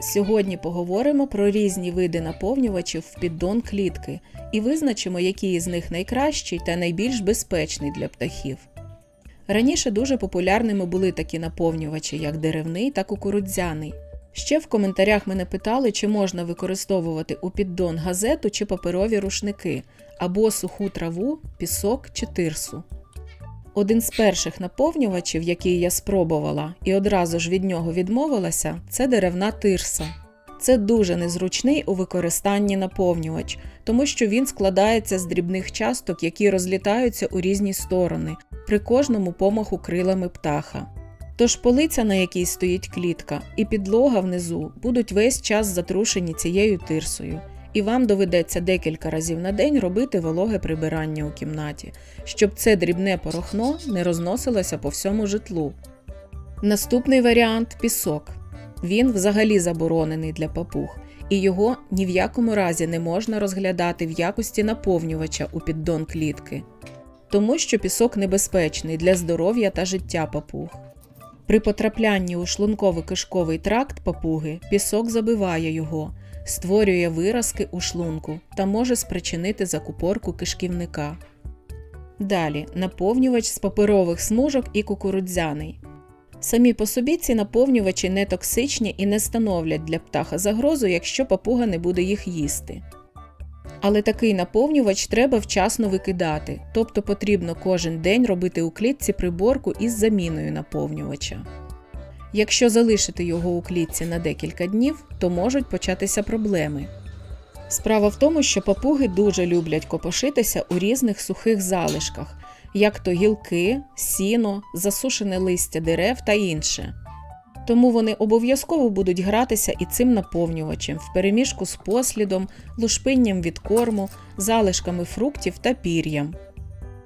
Сьогодні поговоримо про різні види наповнювачів в піддон клітки і визначимо, який із них найкращий та найбільш безпечний для птахів. Раніше дуже популярними були такі наповнювачі, як деревний та кукурудзяний. Ще в коментарях мене питали, чи можна використовувати у піддон газету чи паперові рушники, або суху траву, пісок чи тирсу. Один з перших наповнювачів, який я спробувала і одразу ж від нього відмовилася, це деревна тирса. Це дуже незручний у використанні наповнювач, тому що він складається з дрібних часток, які розлітаються у різні сторони при кожному помаху крилами птаха. Тож полиця, на якій стоїть клітка, і підлога внизу будуть весь час затрушені цією тирсою, і вам доведеться декілька разів на день робити вологе прибирання у кімнаті, щоб це дрібне порохно не розносилося по всьому житлу. Наступний варіант пісок. Він взагалі заборонений для папуг, і його ні в якому разі не можна розглядати в якості наповнювача у піддон клітки, тому що пісок небезпечний для здоров'я та життя папуг. При потраплянні у шлунково-кишковий тракт папуги пісок забиває його, створює виразки у шлунку та може спричинити закупорку кишківника. Далі наповнювач з паперових смужок і кукурудзяний. Самі по собі ці наповнювачі не токсичні і не становлять для птаха загрозу, якщо папуга не буде їх їсти. Але такий наповнювач треба вчасно викидати, тобто потрібно кожен день робити у клітці приборку із заміною наповнювача. Якщо залишити його у клітці на декілька днів, то можуть початися проблеми. Справа в тому, що папуги дуже люблять копошитися у різних сухих залишках, як то гілки, сіно, засушене листя дерев та інше. Тому вони обов'язково будуть гратися і цим наповнювачем впереміжку з послідом, лушпинням від корму, залишками фруктів та пір'ям.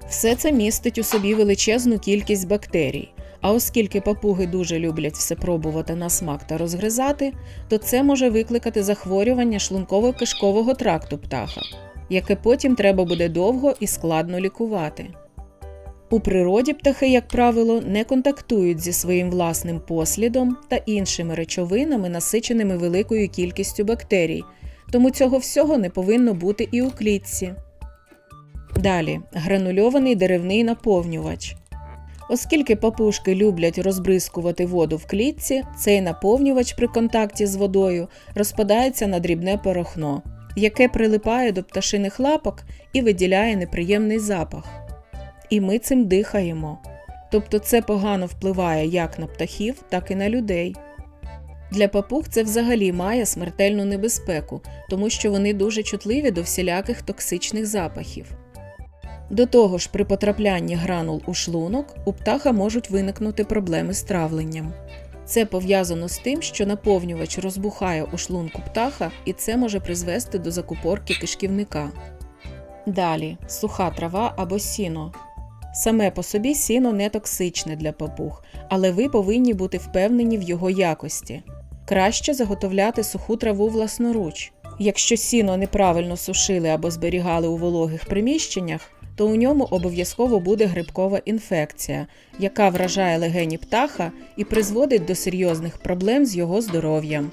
Все це містить у собі величезну кількість бактерій. А оскільки папуги дуже люблять все пробувати на смак та розгризати, то це може викликати захворювання шлунково-кишкового тракту птаха, яке потім треба буде довго і складно лікувати. У природі птахи, як правило, не контактують зі своїм власним послідом та іншими речовинами, насиченими великою кількістю бактерій, тому цього всього не повинно бути і у клітці. Далі гранульований деревний наповнювач. Оскільки папушки люблять розбризкувати воду в клітці, цей наповнювач при контакті з водою розпадається на дрібне порохно, яке прилипає до пташиних лапок і виділяє неприємний запах. І ми цим дихаємо. Тобто це погано впливає як на птахів, так і на людей. Для папуг це взагалі має смертельну небезпеку, тому що вони дуже чутливі до всіляких токсичних запахів. До того ж, при потраплянні гранул у шлунок у птаха можуть виникнути проблеми з травленням. Це пов'язано з тим, що наповнювач розбухає у шлунку птаха, і це може призвести до закупорки кишківника. Далі суха трава або сіно. Саме по собі сіно не токсичне для папуг, але ви повинні бути впевнені в його якості. Краще заготовляти суху траву власноруч. Якщо сіно неправильно сушили або зберігали у вологих приміщеннях, то у ньому обов'язково буде грибкова інфекція, яка вражає легені птаха і призводить до серйозних проблем з його здоров'ям.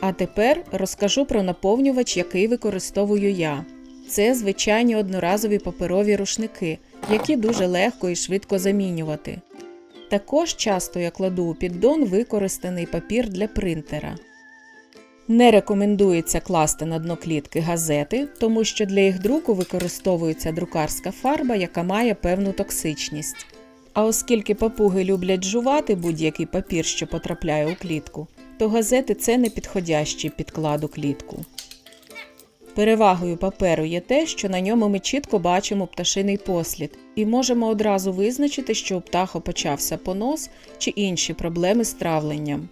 А тепер розкажу про наповнювач, який використовую я. Це звичайні одноразові паперові рушники, які дуже легко і швидко замінювати. Також часто я кладу у піддон використаний папір для принтера. Не рекомендується класти на дно клітки газети, тому що для їх друку використовується друкарська фарба, яка має певну токсичність. А оскільки папуги люблять жувати будь-який папір, що потрапляє у клітку, то газети це не підходящий підклад у клітку. Перевагою паперу є те, що на ньому ми чітко бачимо пташиний послід і можемо одразу визначити, що у птаха почався понос чи інші проблеми з травленням.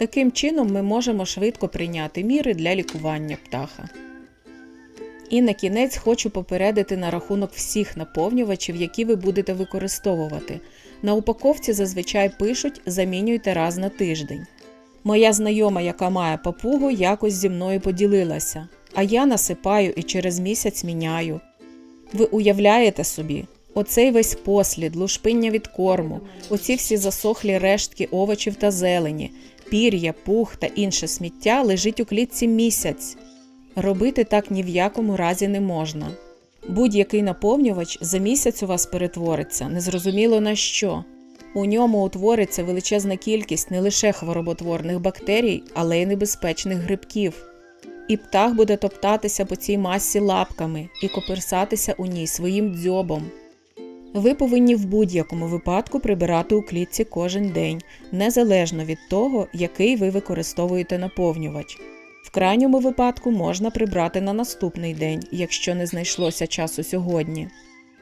Таким чином ми можемо швидко прийняти міри для лікування птаха. І на кінець хочу попередити на рахунок всіх наповнювачів, які ви будете використовувати. На упаковці зазвичай пишуть замінюйте раз на тиждень. Моя знайома, яка має папугу, якось зі мною поділилася, а я насипаю і через місяць міняю. Ви уявляєте собі, оцей весь послід, лушпиння від корму, оці всі засохлі рештки овочів та зелені пір'я, пух та інше сміття лежить у клітці місяць. Робити так ні в якому разі не можна. Будь-який наповнювач за місяць у вас перетвориться, незрозуміло на що. У ньому утвориться величезна кількість не лише хвороботворних бактерій, але й небезпечних грибків. І птах буде топтатися по цій масі лапками і коперсатися у ній своїм дзьобом. Ви повинні в будь-якому випадку прибирати у клітці кожен день, незалежно від того, який ви використовуєте наповнювач. В крайньому випадку можна прибрати на наступний день, якщо не знайшлося часу сьогодні.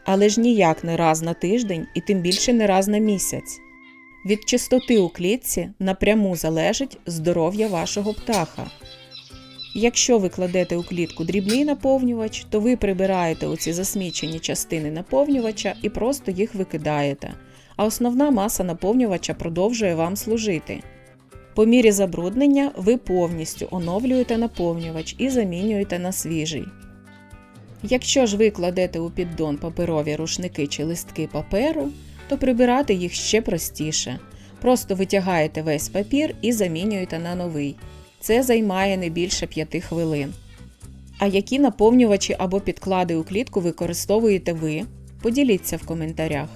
Але ж ніяк не раз на тиждень і тим більше не раз на місяць. Від чистоти у клітці напряму залежить здоров'я вашого птаха. Якщо ви кладете у клітку дрібний наповнювач, то ви прибираєте оці засмічені частини наповнювача і просто їх викидаєте, а основна маса наповнювача продовжує вам служити. По мірі забруднення ви повністю оновлюєте наповнювач і замінюєте на свіжий. Якщо ж ви кладете у піддон паперові рушники чи листки паперу, то прибирати їх ще простіше. Просто витягаєте весь папір і замінюєте на новий. Це займає не більше 5 хвилин. А які наповнювачі або підклади у клітку використовуєте ви? Поділіться в коментарях.